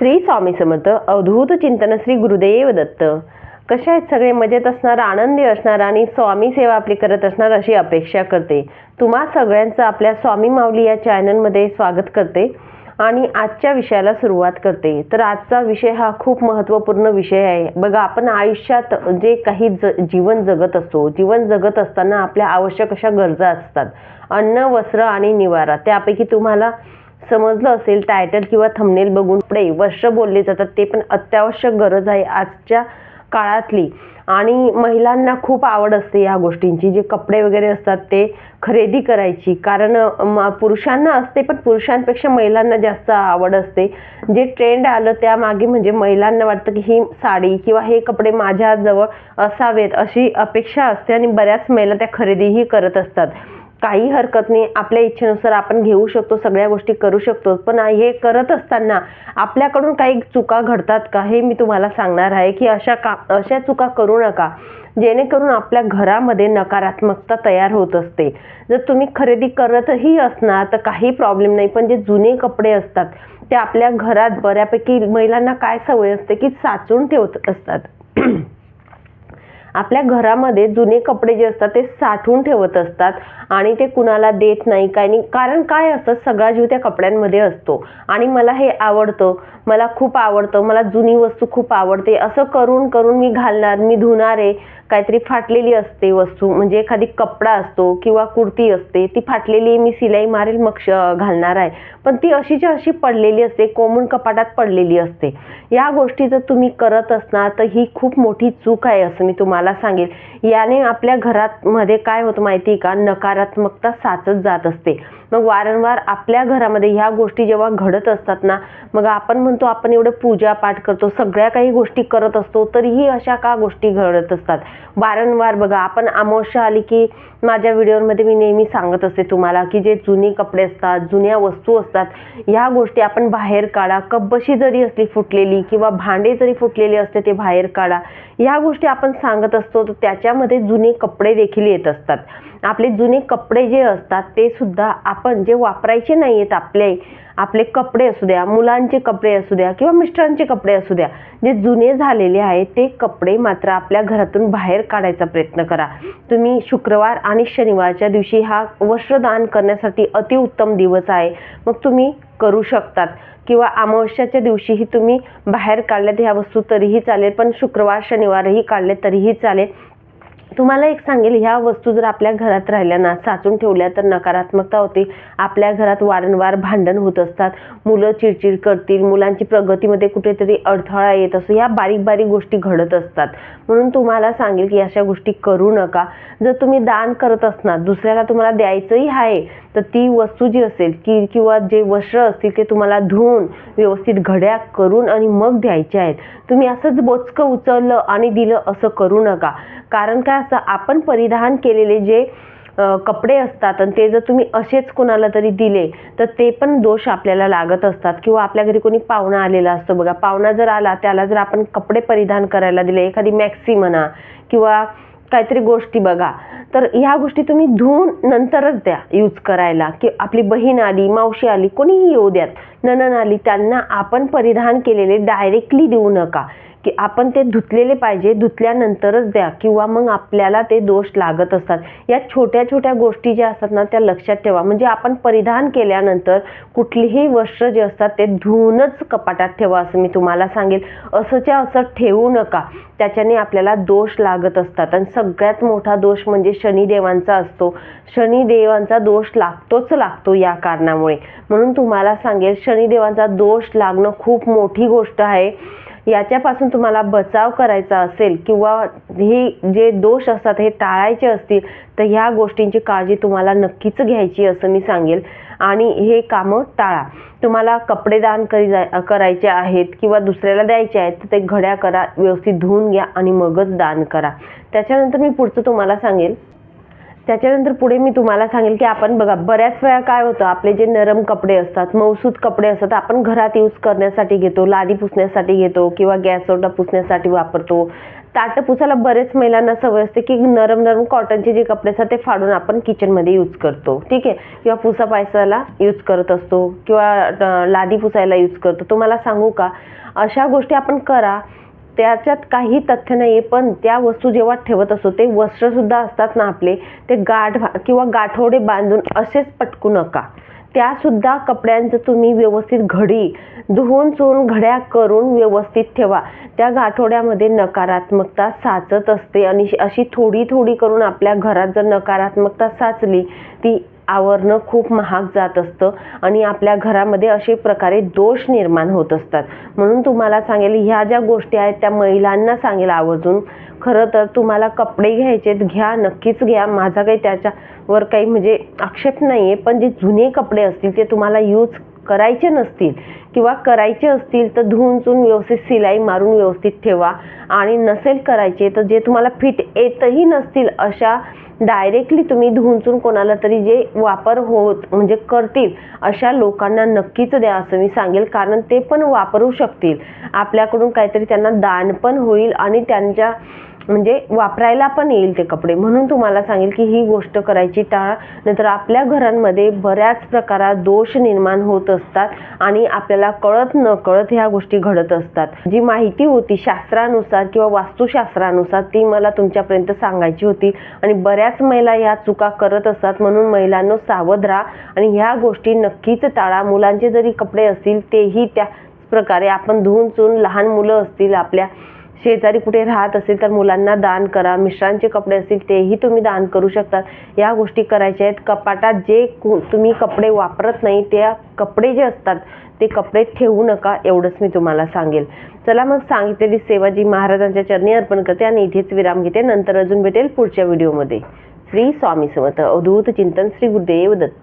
श्री स्वामी समर्थ अवधूत चिंतन श्री गुरुदेव दत्त. कशा आहेत सगळे? मजेत असणार आनंदी असणार आणि स्वामी सेवा आपली करत असणार अशी अपेक्षा करते. तुम्हा सगळ्यांचं आपल्या स्वामी माऊली या चॅनलमध्ये स्वागत करते आणि आजच्या विषयाला सुरुवात करते. तर आजचा विषय हा खूप महत्त्वपूर्ण विषय आहे. बघा आपण आयुष्यात जे काही ज जीवन जगत असतो जीवन जगत असताना आपल्या आवश्यक अशा गरजा असतात. अन्न वस्त्र आणि निवारा त्यापैकी तुम्हाला समजलं असेल टायटल किंवा थंबनेल बघून पुढे वर्ष बोलले जातात ते पण अत्यावश्यक गरज आहे आजच्या काळातली. आणि महिलांना खूप आवड असते या गोष्टींची जे कपडे वगैरे असतात ते खरेदी करायची. कारण पुरुषांना असते पण पुरुषांपेक्षा महिलांना जास्त आवड असते. जे ट्रेंड आलं त्यामागे म्हणजे महिलांना वाटतं की ही साडी किंवा हे कपडे माझ्याजवळ असावेत अशी अपेक्षा असते आणि बऱ्याच महिला त्या खरेदीही करत असतात. काही हरकत नाही आपल्या इच्छेनुसार आपण घेऊ शकतो सगळ्या गोष्टी करू शकतो. पण हे करत असताना आपल्याकडून काही चुका घडतात का? हे मी तुम्हाला सांगणार आहे की अशा का अशा चुका करू नका जेणेकरून आपल्या घरामध्ये नकारात्मकता तयार होत असते. जर तुम्ही खरेदी करतही असणार तर काही प्रॉब्लेम नाही पण जे जुने कपडे असतात ते आपल्या घरात बऱ्यापैकी महिलांना काय सवय असते की साचून ठेवत असतात. आपल्या घरामध्ये जुने कपडे जे असतात ते साठवून ठेवत असतात आणि ते कुणाला देत नाही काय नाही. कारण काय असतं सगळा जीव त्या कपड्यांमध्ये असतो. आणि मला हे आवडतं मला खूप आवडतं मला जुनी वस्तू खूप आवडते. असं करून करून मी घालणार मी धुणार आहे. काहीतरी फाटलेली असते वस्तू म्हणजे एखादी कपडा असतो किंवा कुर्ती असते ती फाटलेली मी सिलाई मारेल मग श- घालणार आहे. पण ती अशीच्या अशी पडलेली असते कोमून कपाटात पडलेली असते. या गोष्टी जर तुम्ही करत असणार तर ही खूप मोठी चूक आहे असं मी तुम्हाला सांगेल. याने आपल्या घरात मध्ये काय होतं माहिती आहे का? नकारात्मकता साचत जात असते. मग वारंवार आपल्या घरामध्ये ह्या गोष्टी जेव्हा घडत असतात ना मग आपण म्हणतो आपण एवढं पूजा पाठ करतो सगळ्या काही गोष्टी करत असतो तरीही अशा का गोष्टी घडत असतात? वारंवार बघा आपण अमावस्या आली की माझ्या व्हिडिओमध्ये मी नेहमी सांगत असते तुम्हाला की जे जुने कपडे असतात जुन्या वस्तू असतात ह्या गोष्टी आपण बाहेर काढा. कब्बशी जरी असली फुटलेली किंवा भांडे जरी फुटलेले असते ते बाहेर काढा. ह्या गोष्टी आपण सांगत असतो तर त्याच्यामध्ये जुने कपडे देखील येत असतात. आपले जुने कपडे जे असतात ते सुद्धा आपण जे वापरायचे नाही आहेत आपले आपले कपडे असू द्या मुलांचे कपडे असू द्या किंवा मिस्टरांचे कपडे असू द्या जे जुने झालेले आहेत ते कपडे मात्र आपल्या घरातून बाहेर काढायचा प्रयत्न करा. तुम्ही शुक्रवार आणि शनिवारच्या दिवशी हा वस्त्रदान करण्यासाठी अतिउत्तम दिवस आहे. मग तुम्ही करू शकतात किंवा अमावस्याच्या दिवशीही तुम्ही बाहेर काढल्यात ह्या वस्तू तरीही चालेल. पण शुक्रवार शनिवारही काढले तरीही चालेल. तुम्हाला एक सांगेल ह्या वस्तू जर आपल्या घरात राहिल्या ना साचून ठेवल्या तर नकारात्मकता होते आपल्या घरात वारंवार भांडण होत असतात. मुलं चिडचिड करतील मुलांची प्रगतीमध्ये कुठेतरी अडथळा येत असतो. ह्या बारीक बारीक गोष्टी घडत असतात. म्हणून तुम्हाला सांगेल की अशा गोष्टी करू नका. जर तुम्ही दान करत असणार दुसऱ्याला तुम्हाला द्यायचंही आहे तर ती वस्तू जी असेल की किंवा जे वस्त्र असतील ते तुम्हाला धुवून व्यवस्थित घड्या करून आणि मग द्यायचे आहेत. तुम्ही असंच बोचकं उचललं आणि दिलं असं करू नका. कारण काय असतं आपण परिधान केलेले जे कपडे असतात आणि ते जर तुम्ही असेच कोणाला तरी दिले तर ते पण दोष आपल्याला लागत असतात. किंवा आपल्या घरी कोणी पाहुणा आलेला असतो बघा. पाहुणा जर आला त्याला जर आपण कपडे परिधान करायला दिले एखादी मॅक्सी म्हणा किंवा काहीतरी गोष्टी बघा तर ह्या गोष्टी तुम्ही धुवून नंतरच द्या यूज करायला. की आपली बहीण आली मावशी आली कोणीही येऊ द्यात. नणन आली त्यांना आपण परिधान केलेले डायरेक्टली देऊ नका. की आपण ते धुतलेले पाहिजे धुतल्यानंतरच द्या किंवा मग आपल्याला ते दोष लागत असतात. या छोट्या छोट्या गोष्टी ज्या असतात ना त्या लक्षात ठेवा. म्हणजे आपण परिधान केल्यानंतर कुठलीही वस्त्र जे असतात ते धुवूनच कपाटात ठेवा असं मी तुम्हाला सांगेल. असंच्या असं ठेवू नका. त्याच्याने आपल्याला दोष लागत असतात. आणि सगळ्यात मोठा दोष म्हणजे शनिदेवांचा असतो. शनिदेवांचा दोष लागतोच लागतो या कारणामुळे. म्हणून तुम्हाला सांगेल शनिदेवांचा दोष लागणं खूप मोठी गोष्ट आहे. याच्यापासून तुम्हाला बचाव करायचा असेल किंवा हे जे दोष असतात हे टाळायचे असतील तर ह्या गोष्टींची काळजी तुम्हाला नक्कीच घ्यायची असं मी सांगेल. आणि हे कामं टाळा. तुम्हाला कपडे दान करी जाय करायचे आहेत किंवा दुसऱ्याला द्यायचे आहेत तर ते घड्या करा व्यवस्थित धुवून घ्या आणि मगच दान करा. त्याच्यानंतर मी पुढचं तुम्हाला सांगेल त्याच्यानंतर पुढे मी तुम्हाला सांगेल की आपण बघा बऱ्याच वेळा काय होतं आपले जे नरम कपडे असतात मौसूद कपडे असतात आपण घरात यूज करण्यासाठी घेतो लादी पुसण्यासाठी घेतो किंवा गॅस पुसण्यासाठी वापरतो. ताटं पुसायला बरेच महिलांना सवय असते की नरम नरम कॉटनचे जे कपडे असतात ते फाडून आपण किचनमध्ये यूज करतो. ठीक आहे? किंवा पुसा पायसाला यूज करत असतो किंवा लादी पुसायला यूज करतो. तुम्हाला सांगू का? अशा गोष्टी आपण करा. त्याच्यात काही तथ्य नाही आहे पण त्या वस्तू जेव्हा ठेवत असतो ते वस्त्रसुद्धा असतात ना आपले ते गाठ किंवा गाठोडे बांधून असेच पटकू नका. त्यासुद्धा कपड्यांचं तुम्ही व्यवस्थित घडी धुवून चुवून घड्या करून व्यवस्थित ठेवा. त्या गाठोड्यामध्ये नकारात्मकता साचत असते आणि अशी थोडी थोडी करून आपल्या घरात जर नकारात्मकता साचली ती आवरणं खूप महाग जात असतं आणि आपल्या घरामध्ये असे प्रकारे दोष निर्माण होत असतात. म्हणून तुम्हाला सांगेल ह्या ज्या गोष्टी आहेत त्या महिलांना सांगेल आवर्जून. खरं तर तुम्हाला कपडे घ्यायचेत घ्या नक्कीच घ्या. माझा काही त्याच्यावर काही म्हणजे आक्षेप नाही आहे पण जे जुने कपडे असतील ते तुम्हाला यूज करायचे नसतील किंवा करायचे असतील तर धुवून चुन व्यवस्थित सिलाई मारून व्यवस्थित ठेवा. आणि नसेल करायचे तर जे तुम्हाला फिट येतही नसतील अशा डायरेक्टली तुम्ही धुंचून कोणाला तरी जे वापर होत म्हणजे करतील अशा लोकांना नक्कीच द्या असं मी सांगेल. कारण ते पण वापरू शकतील. आपल्याकडून काहीतरी त्यांना दान पण होईल आणि त्यांच्या म्हणजे वापरायला पण येईल ते कपडे. म्हणून तुम्हाला सांगेल की ही गोष्ट करायची टाळा नंतर आपल्या घरांमध्ये बऱ्याच प्रकारात दोष निर्माण होत असतात आणि आपल्याला कळत न कळत ह्या गोष्टी घडत असतात. जी माहिती होती शास्त्रानुसार किंवा वास्तुशास्त्रानुसार ती मला तुमच्यापर्यंत सांगायची होती. आणि बऱ्याच महिला ह्या चुका करत असतात म्हणून महिलांनो सावध राहा. आणि ह्या गोष्टी नक्कीच टाळा. मुलांचे जरी कपडे असतील तेही त्या प्रकारे आपण धुवून चुन लहान मुलं असतील आपल्या शेजारी कुठे राहत असेल तर मुलांना दान करा. मिश्रांचे कपडे असतील तेही तुम्ही दान करू शकतात. या गोष्टी करायच्या आहेत. कपाटात जे कु- तुम्ही कपडे वापरत नाही त्या कपडे जे असतात ते कपडे ठेवू नका एवढंच मी तुम्हाला सांगेल. चला मग सांगितलेली सेवा जी महाराजांच्या चरणी अर्पण करते आणि इथेच विराम घेते. नंतर अजून भेटेल पुढच्या व्हिडिओमध्ये. श्री स्वामी समर्थ. अवधूत चिंतन श्री गुरुदेव दत्त.